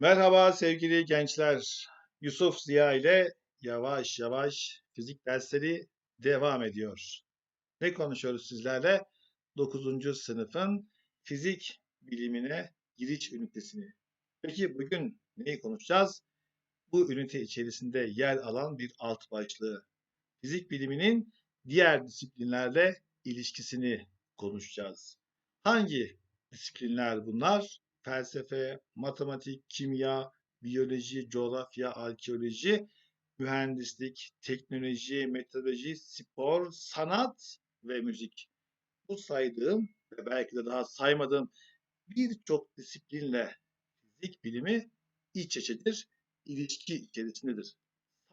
Merhaba sevgili gençler. Yusuf Ziya ile yavaş yavaş fizik dersleri devam ediyor. Ne konuşuyoruz sizlerle? 9. sınıfın fizik bilimine giriş ünitesini. Peki bugün neyi konuşacağız? Bu ünite içerisinde yer alan bir alt başlığı. Fizik biliminin diğer disiplinlerle ilişkisini konuşacağız. Hangi disiplinler bunlar? Felsefe, matematik, kimya, biyoloji, coğrafya, arkeoloji, mühendislik, teknoloji, meteoroloji, spor, sanat ve müzik. Bu saydığım ve belki de daha saymadığım birçok disiplinle fizik bilimi iç içedir, ilişki içerisindedir.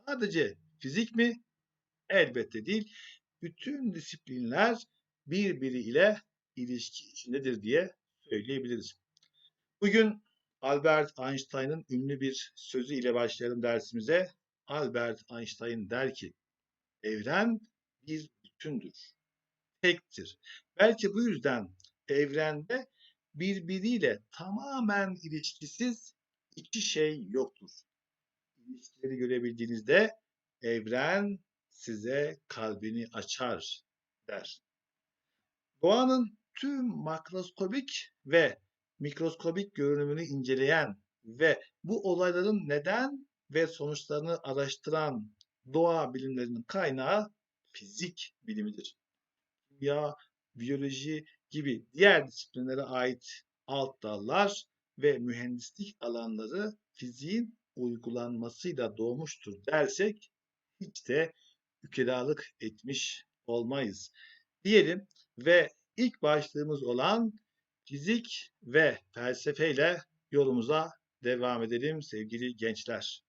Sadece fizik mi? Elbette değil. Bütün disiplinler birbiriyle ilişki içindedir diye söyleyebiliriz. Bugün Albert Einstein'ın ünlü bir sözü ile başlayalım dersimize. Albert Einstein der ki, evren bir bütündür, tektir. Belki bu yüzden evrende birbiriyle tamamen ilişkisiz iki şey yoktur. İlişkileri görebildiğinizde evren size kalbini açar der. Doğanın tüm makroskobik ve mikroskobik görünümünü inceleyen ve bu olayların neden ve sonuçlarını araştıran doğa bilimlerinin kaynağı fizik bilimidir. Kimya, biyoloji gibi diğer disiplinlere ait alt dallar ve mühendislik alanları fiziğin uygulanmasıyla doğmuştur dersek hiç de ükedalık etmiş olmayız. Diyelim ve ilk başlığımız olan fizik ve felsefeyle yolumuza devam edelim sevgili gençler.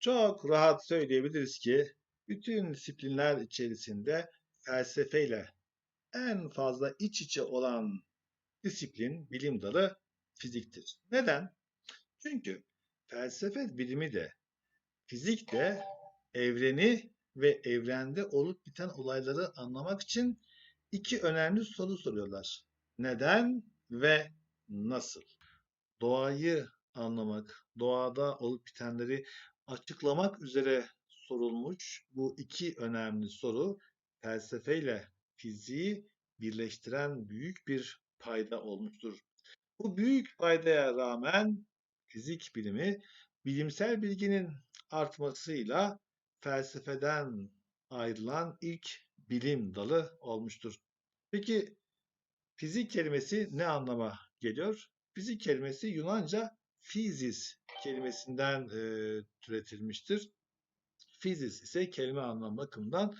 Çok rahat söyleyebiliriz ki bütün disiplinler içerisinde felsefeyle en fazla iç içe olan disiplin, bilim dalı fiziktir. Neden? Çünkü felsefe bilimi de, fizik de evreni ve evrende olup biten olayları anlamak için iki önemli soru soruyorlar neden ve nasıl? Doğayı anlamak, doğada olup bitenleri açıklamak üzere sorulmuş bu iki önemli soru felsefeyle fiziği birleştiren büyük bir payda olmuştur. Bu büyük paydaya rağmen fizik bilimi bilimsel bilginin artmasıyla felsefeden ayrılan ilk bilim dalı olmuştur. Peki Fizik kelimesi ne anlama geliyor? Fizik kelimesi Yunanca physis kelimesinden e, türetilmiştir. Physis ise kelime anlam bakımından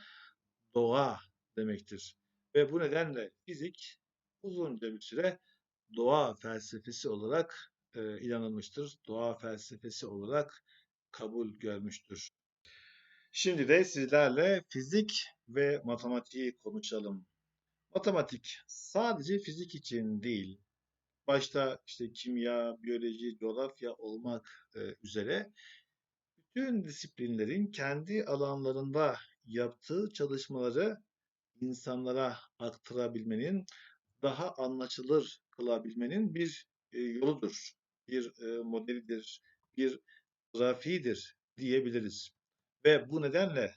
doğa demektir. Ve bu nedenle fizik uzunca bir süre doğa felsefesi olarak e, inanılmıştır. Doğa felsefesi olarak kabul görmüştür. Şimdi de sizlerle fizik ve matematiği konuşalım. Matematik sadece fizik için değil, başta işte kimya, biyoloji, coğrafya olmak e, üzere bütün disiplinlerin kendi alanlarında yaptığı çalışmaları insanlara aktarabilmenin, daha anlaşılır kılabilmenin bir e, yoludur, bir e, modelidir, bir grafiğidir diyebiliriz. Ve bu nedenle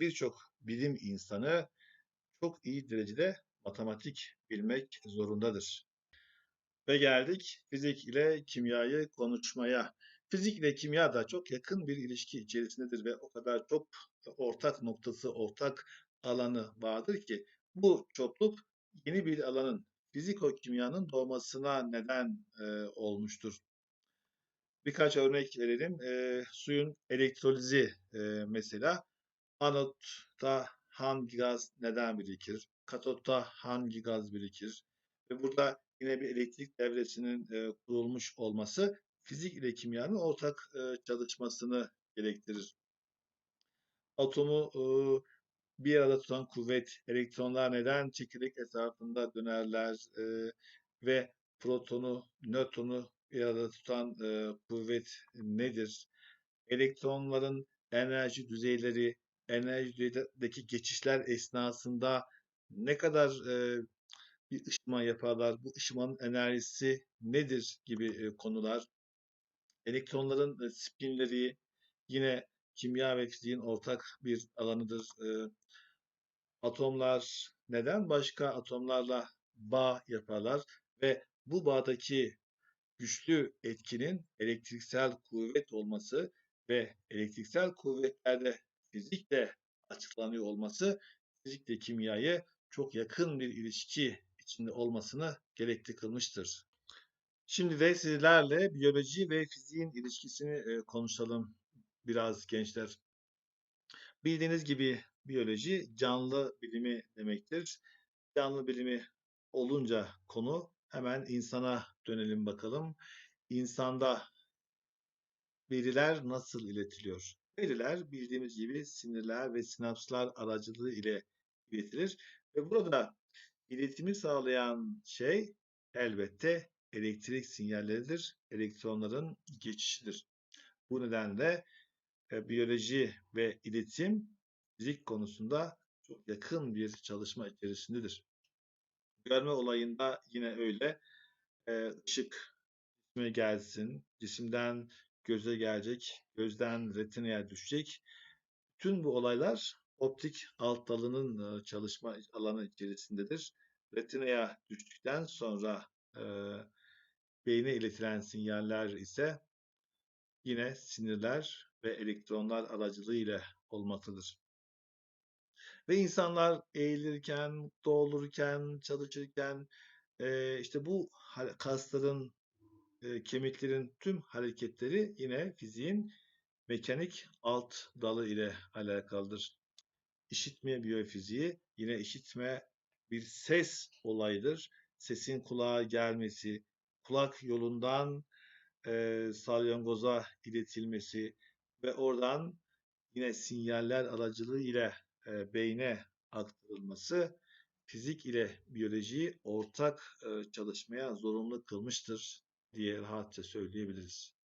birçok bilim insanı çok iyi derecede matematik bilmek zorundadır. Ve geldik fizik ile kimyayı konuşmaya. Fizik ile kimya da çok yakın bir ilişki içerisindedir ve o kadar çok ortak noktası, ortak alanı vardır ki bu çokluk yeni bir alanın fiziko-kimyanın doğmasına neden e, olmuştur. Birkaç örnek verelim. E, suyun elektrolizi e, mesela anotta hangi gaz neden birikir? Katotta hangi gaz birikir? Ve burada yine bir elektrik devresinin e, kurulmuş olması fizik ile kimyanın ortak e, çalışmasını gerektirir. Atomu e, bir arada tutan kuvvet, elektronlar neden çekirdek etrafında dönerler e, ve protonu, nötronu bir arada tutan e, kuvvet nedir? Elektronların enerji düzeyleri enerjideki geçişler esnasında ne kadar e, bir ışıma yaparlar, bu ışımanın enerjisi nedir gibi e, konular. elektronların e, spinleri yine kimya ve fiziğin ortak bir alanıdır. E, atomlar neden başka atomlarla bağ yaparlar ve bu bağdaki güçlü etkinin elektriksel kuvvet olması ve elektriksel kuvvetlerde fizikle açıklanıyor olması fizikle kimyayı çok yakın bir ilişki içinde olmasını gerekli kılmıştır. Şimdi de sizlerle biyoloji ve fiziğin ilişkisini e, konuşalım biraz gençler. Bildiğiniz gibi biyoloji canlı bilimi demektir. Canlı bilimi olunca konu hemen insana dönelim bakalım. İnsanda veriler nasıl iletiliyor? Veriler bildiğimiz gibi sinirler ve sinapslar aracılığı ile iletilir ve burada iletimi sağlayan şey elbette elektrik sinyalleridir, elektronların geçişidir. Bu nedenle e, biyoloji ve iletim fizik konusunda çok yakın bir çalışma içerisindedir. Görme olayında yine öyle. E, ışık cisme gelsin, cisimden göze gelecek, gözden retinaya düşecek. Tüm bu olaylar optik alt dalının çalışma alanı içerisindedir. Retinaya düştükten sonra e, beyne iletilen sinyaller ise yine sinirler ve elektronlar aracılığıyla olmaktadır. Ve insanlar eğilirken, mutlu çalışırken e, işte bu kasların, e, kemiklerin tüm hareketleri yine fiziğin mekanik alt dalı ile alakalıdır. İşitme biyofiziği yine işitme bir ses olayıdır. Sesin kulağa gelmesi, kulak yolundan e, salyangoza iletilmesi ve oradan yine sinyaller aracılığı ile e, beyne aktarılması fizik ile biyolojiyi ortak e, çalışmaya zorunlu kılmıştır diye rahatça söyleyebiliriz.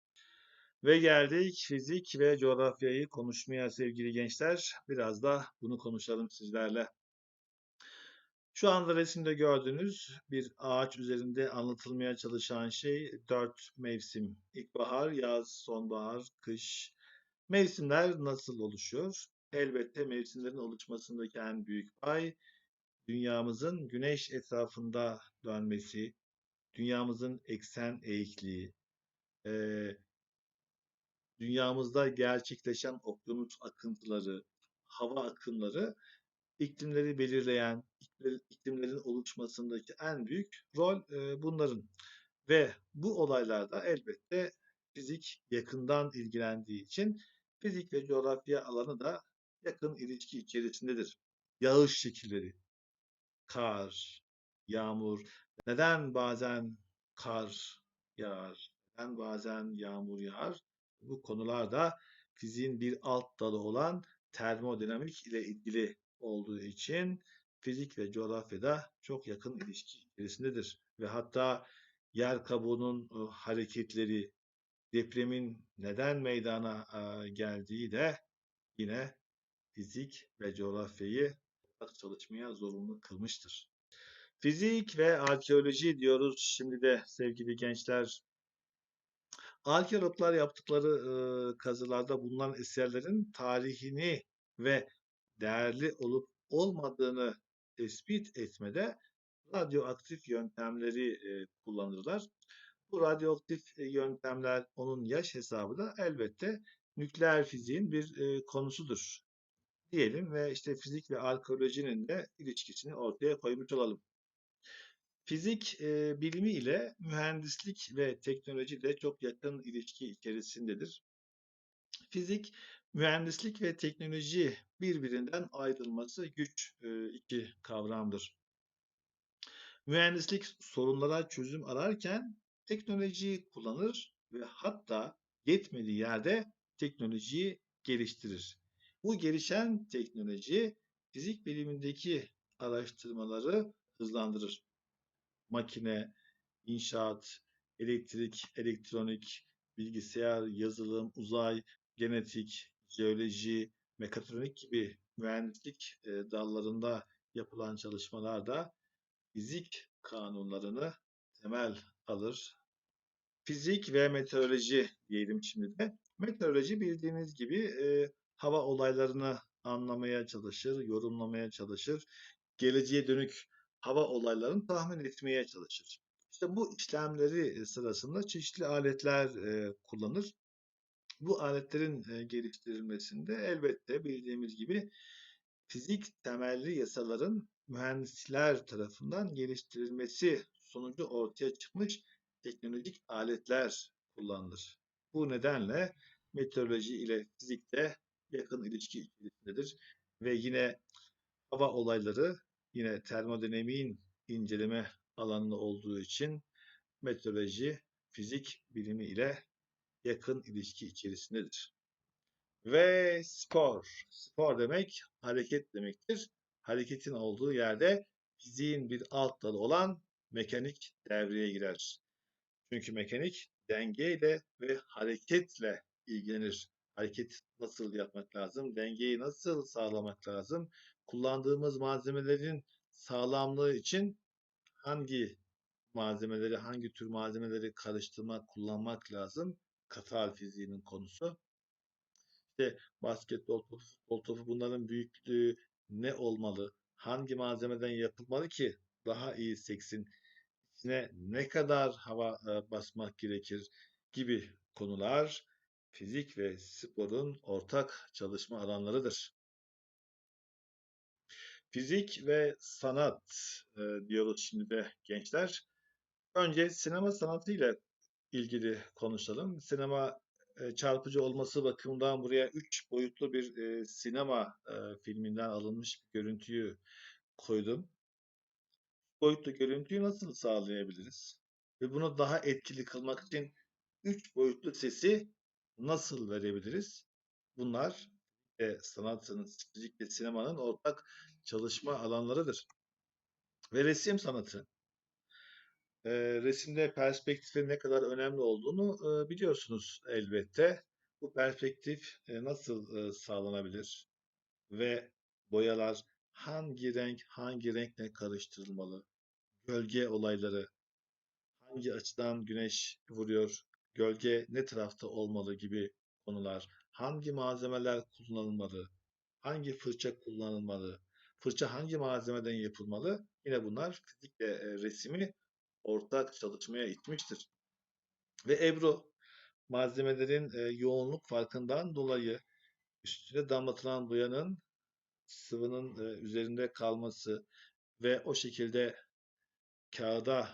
Ve geldik fizik ve coğrafyayı konuşmaya sevgili gençler. Biraz da bunu konuşalım sizlerle. Şu anda resimde gördüğünüz bir ağaç üzerinde anlatılmaya çalışan şey dört mevsim. İlkbahar, yaz, sonbahar, kış. Mevsimler nasıl oluşuyor? Elbette mevsimlerin oluşmasındaki en büyük pay dünyamızın güneş etrafında dönmesi, dünyamızın eksen eğikliği, e, dünyamızda gerçekleşen okyanus akıntıları, hava akımları iklimleri belirleyen, iklimlerin oluşmasındaki en büyük rol e, bunların. Ve bu olaylarda elbette fizik yakından ilgilendiği için fizik ve coğrafya alanı da yakın ilişki içerisindedir. Yağış şekilleri, kar, yağmur, neden bazen kar yağar, neden bazen yağmur yağar? Bu konular da fiziğin bir alt dalı olan termodinamik ile ilgili olduğu için fizik ve coğrafyada çok yakın ilişki içerisindedir. Ve hatta yer kabuğunun e, hareketleri, depremin neden meydana e, geldiği de yine fizik ve coğrafyayı çalışmaya zorunlu kılmıştır. Fizik ve arkeoloji diyoruz şimdi de sevgili gençler. Arkeologlar yaptıkları e, kazılarda bulunan eserlerin tarihini ve değerli olup olmadığını tespit etmede radyoaktif yöntemleri e, kullanırlar. Bu radyoaktif yöntemler onun yaş hesabı da elbette nükleer fiziğin bir e, konusudur diyelim ve işte fizik ve arkeolojinin de ilişkisini ortaya koymuş olalım. Fizik e, bilimi ile mühendislik ve teknoloji de çok yakın ilişki içerisindedir. Fizik Mühendislik ve teknoloji birbirinden ayrılması güç e, iki kavramdır. Mühendislik sorunlara çözüm ararken teknolojiyi kullanır ve hatta yetmediği yerde teknolojiyi geliştirir. Bu gelişen teknoloji fizik bilimindeki araştırmaları hızlandırır. Makine, inşaat, elektrik, elektronik, bilgisayar, yazılım, uzay, genetik, jeoloji, mekatronik gibi mühendislik e, dallarında yapılan çalışmalarda fizik kanunlarını temel alır. fizik ve meteoroloji diyelim şimdi de. Meteoroloji bildiğiniz gibi e, hava olaylarını anlamaya çalışır, yorumlamaya çalışır. Geleceğe dönük hava olaylarını tahmin etmeye çalışır. İşte bu işlemleri e, sırasında çeşitli aletler e, kullanır. Bu aletlerin e, geliştirilmesinde elbette bildiğimiz gibi fizik temelli yasaların mühendisler tarafından geliştirilmesi sonucu ortaya çıkmış teknolojik aletler kullanılır. Bu nedenle meteoroloji ile fizik de yakın ilişki içerisindedir ve yine hava olayları yine termodinamiğin inceleme alanı olduğu için meteoroloji fizik bilimi ile yakın ilişki içerisindedir. Ve spor. Spor demek hareket demektir. Hareketin olduğu yerde fiziğin bir alt dalı olan mekanik devreye girer. Çünkü mekanik dengeyle ve hareketle ilgilenir. Hareket nasıl yapmak lazım? Dengeyi nasıl sağlamak lazım? Kullandığımız malzemelerin sağlamlığı için hangi malzemeleri, hangi tür malzemeleri karıştırmak, kullanmak lazım? Katal fiziğinin konusu. İşte basketbol topu, futbol topu bunların büyüklüğü ne olmalı? Hangi malzemeden yapılmalı ki daha iyi seksin? İçine ne kadar hava e, basmak gerekir gibi konular fizik ve sporun ortak çalışma alanlarıdır. Fizik ve sanat e, diyoruz şimdi de gençler. Önce sinema sanatı ile ilgili konuşalım. Sinema e, çarpıcı olması bakımından buraya üç boyutlu bir e, sinema e, filminden alınmış bir görüntüyü koydum. Boyutlu görüntüyü nasıl sağlayabiliriz? Ve bunu daha etkili kılmak için üç boyutlu sesi nasıl verebiliriz? Bunlar e, sanatın, fizik ve sinemanın ortak çalışma alanlarıdır. Ve resim sanatı. E, resimde perspektifin ne kadar önemli olduğunu e, biliyorsunuz elbette. Bu perspektif e, nasıl e, sağlanabilir? Ve boyalar hangi renk hangi renkle karıştırılmalı? Gölge olayları hangi açıdan güneş vuruyor? Gölge ne tarafta olmalı gibi konular. Hangi malzemeler kullanılmalı? Hangi fırça kullanılmalı? Fırça hangi malzemeden yapılmalı? Yine bunlar fizikle e, resimi ortak çalışmaya itmiştir. Ve Ebru malzemelerin e, yoğunluk farkından dolayı üstüne damlatılan boyanın sıvının e, üzerinde kalması ve o şekilde kağıda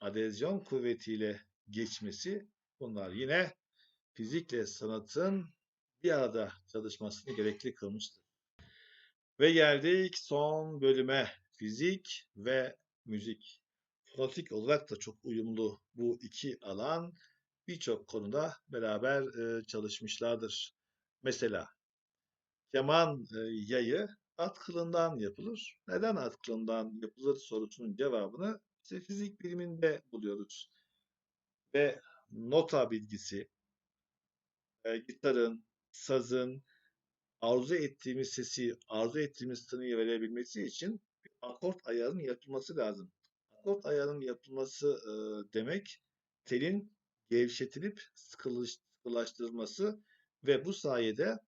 adezyon kuvvetiyle geçmesi bunlar yine fizikle sanatın bir arada çalışmasını gerekli kılmıştır. Ve geldik son bölüme. Fizik ve müzik. Fonetik olarak da çok uyumlu bu iki alan birçok konuda beraber e, çalışmışlardır. Mesela keman e, yayı at kılından yapılır. Neden at kılından yapılır sorusunun cevabını işte fizik biliminde buluyoruz. Ve nota bilgisi, e, gitarın, sazın arzu ettiğimiz sesi, arzu ettiğimiz tınıyı verebilmesi için akort ayarının yapılması lazım. Akort ayarının yapılması e, demek telin gevşetilip sıkılış, sıkılaştırılması ve bu sayede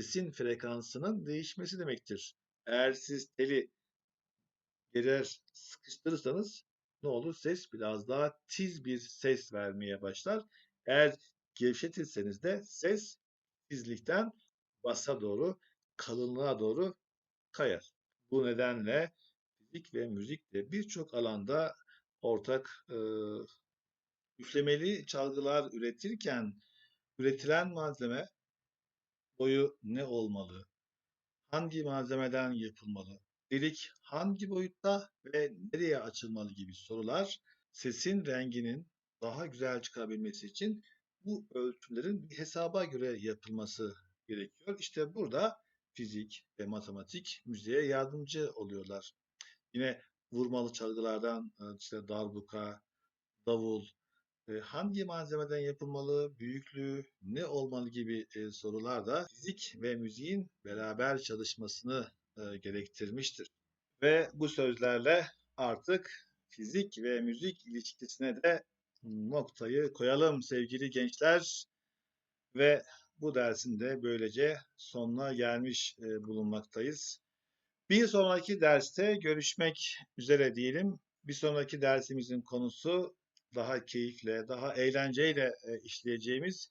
sesin frekansının değişmesi demektir. Eğer siz teli gerer sıkıştırırsanız ne olur? Ses biraz daha tiz bir ses vermeye başlar. Eğer gevşetirseniz de ses tizlikten basa doğru, kalınlığa doğru kayar. Bu nedenle fizik ve müzik de birçok alanda ortak e, üflemeli çalgılar üretirken üretilen malzeme boyu ne olmalı? Hangi malzemeden yapılmalı? Delik hangi boyutta ve nereye açılmalı gibi sorular sesin renginin daha güzel çıkabilmesi için bu ölçümlerin bir hesaba göre yapılması gerekiyor. İşte burada fizik ve matematik müziğe yardımcı oluyorlar. Yine vurmalı çalgılardan e, işte darbuka, davul, e, hangi malzemeden yapılmalı, büyüklüğü ne olmalı gibi e, sorular da fizik ve müziğin beraber çalışmasını gerektirmiştir. Ve bu sözlerle artık fizik ve müzik ilişkisine de noktayı koyalım sevgili gençler. Ve bu dersin de böylece sonuna gelmiş e, bulunmaktayız. Bir sonraki derste görüşmek üzere diyelim. Bir sonraki dersimizin konusu daha keyifle, daha eğlenceyle e, işleyeceğimiz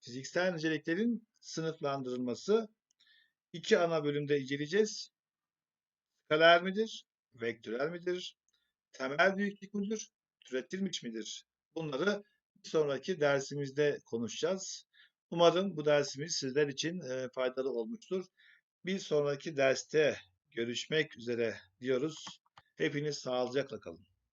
fiziksel niceliklerin sınıflandırılması. İki ana bölümde inceleyeceğiz. Skaler midir? Vektörel midir? Temel büyüklük müdür? Türetilmiş midir? Bunları bir sonraki dersimizde konuşacağız. Umarım bu dersimiz sizler için faydalı olmuştur. Bir sonraki derste görüşmek üzere diyoruz. Hepiniz sağlıcakla kalın.